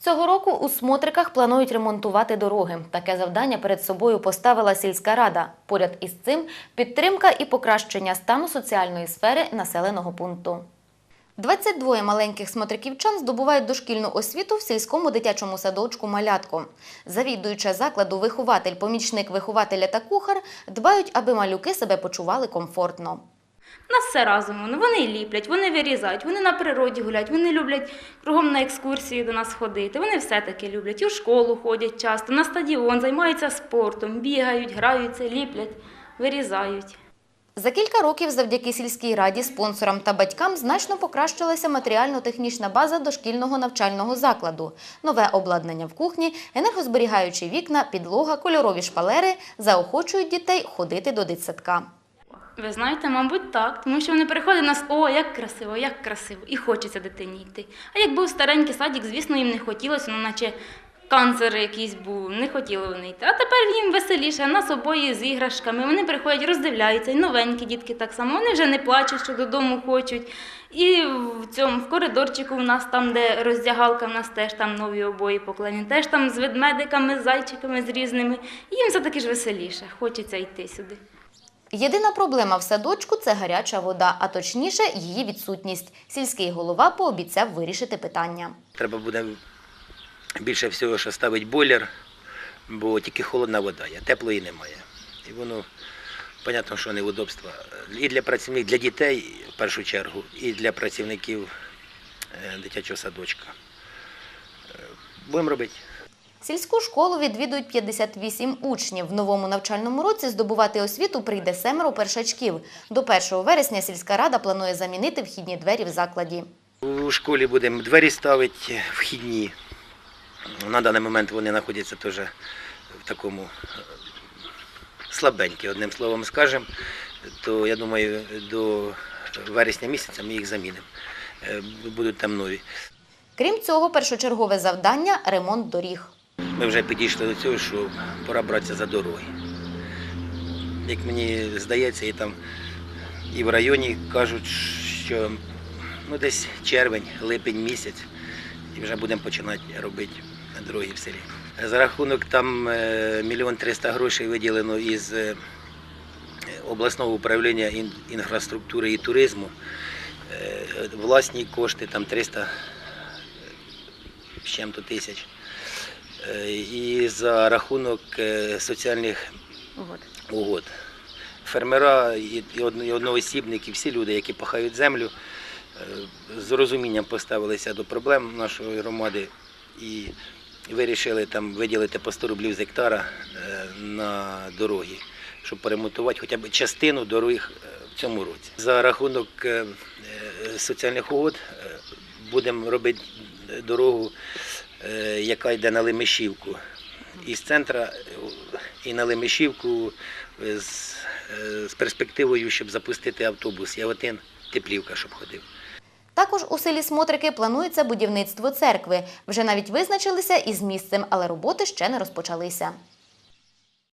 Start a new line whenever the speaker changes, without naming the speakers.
Цього року у Смотриках планують ремонтувати дороги. Таке завдання перед собою поставила сільська рада. Поряд із цим підтримка і покращення стану соціальної сфери населеного пункту. 22 маленьких смотриківчан здобувають дошкільну освіту в сільському дитячому садочку «Малятко». Завідуюча закладу вихователь, помічник вихователя та кухар дбають, аби малюки себе почували комфортно.
Нас все разом. Вони ліплять, вони вирізають, вони на природі гулять, вони люблять кругом на екскурсії до нас ходити. Вони все таки люблять. І в школу ходять часто, на стадіон, займаються спортом, бігають, граються, ліплять, вирізають.
За кілька років завдяки сільській раді, спонсорам та батькам значно покращилася матеріально-технічна база дошкільного навчального закладу. Нове обладнання в кухні, енергозберігаючі вікна, підлога, кольорові шпалери заохочують дітей ходити до дитсадка.
Ви знаєте, мабуть, так, тому що вони приходять до нас, о, як красиво, як красиво, і хочеться дитині йти. А як був старенький садик, звісно, їм не хотілося, ну наче канцер якийсь був, не хотіли вони йти. А тепер їм веселіше, нас обоє з іграшками. Вони приходять, роздивляються, і новенькі дітки так само. Вони вже не плачуть, що додому хочуть. І в цьому в коридорчику в нас там, де роздягалка, в нас теж там нові обої поклені, теж там з ведмедиками, з зайчиками, з різними. І їм все таки ж веселіше, хочеться йти сюди.
Єдина проблема в садочку це гаряча вода, а точніше її відсутність. Сільський голова пообіцяв вирішити питання.
Треба буде більше всього, що ставить бойлер, бо тільки холодна вода є, теплої немає. І воно, понятно, що невудобства і для працівників, для дітей в першу чергу, і для працівників е, дитячого садочка. Е, Будемо робити.
Сільську школу відвідують 58 учнів. В новому навчальному році здобувати освіту прийде семеро першачків. До 1 вересня сільська рада планує замінити вхідні двері в закладі.
У школі будемо двері ставити вхідні. На даний момент вони знаходяться теж в такому е, слабенькі, одним словом скажемо. То я думаю, до вересня місяця ми їх замінимо. Е, Будуть там нові.
Крім цього, першочергове завдання ремонт доріг.
Ми вже підійшли до цього, що пора братися за дороги. Як мені здається, і там і в районі кажуть, що ну, десь червень, липень місяць, і вже будемо починати робити дороги в селі. За рахунок там е, мільйон триста грошей виділено із е, обласного управління інфраструктури і туризму. Е, Власні кошти там 300 з чим-то тисяч. Е, І за рахунок е, соціальних угод. Фермера і і одно- і одноосібники, всі люди, які пахають землю, е, з розумінням поставилися до проблем нашої громади і вирішили там виділити по 100 рублів з гектара на дороги, щоб поремонтувати хоча б частину доріг в цьому році. За рахунок соціальних угод будемо робити дорогу, яка йде на Лемешівку. Із центра е, і на Лемешівку е, з, е, з перспективою, щоб запустити автобус. Я один Теплівка, щоб ходив.
Також у селі Смотрики планується будівництво церкви. Вже навіть визначилися із місцем, але роботи ще не розпочалися.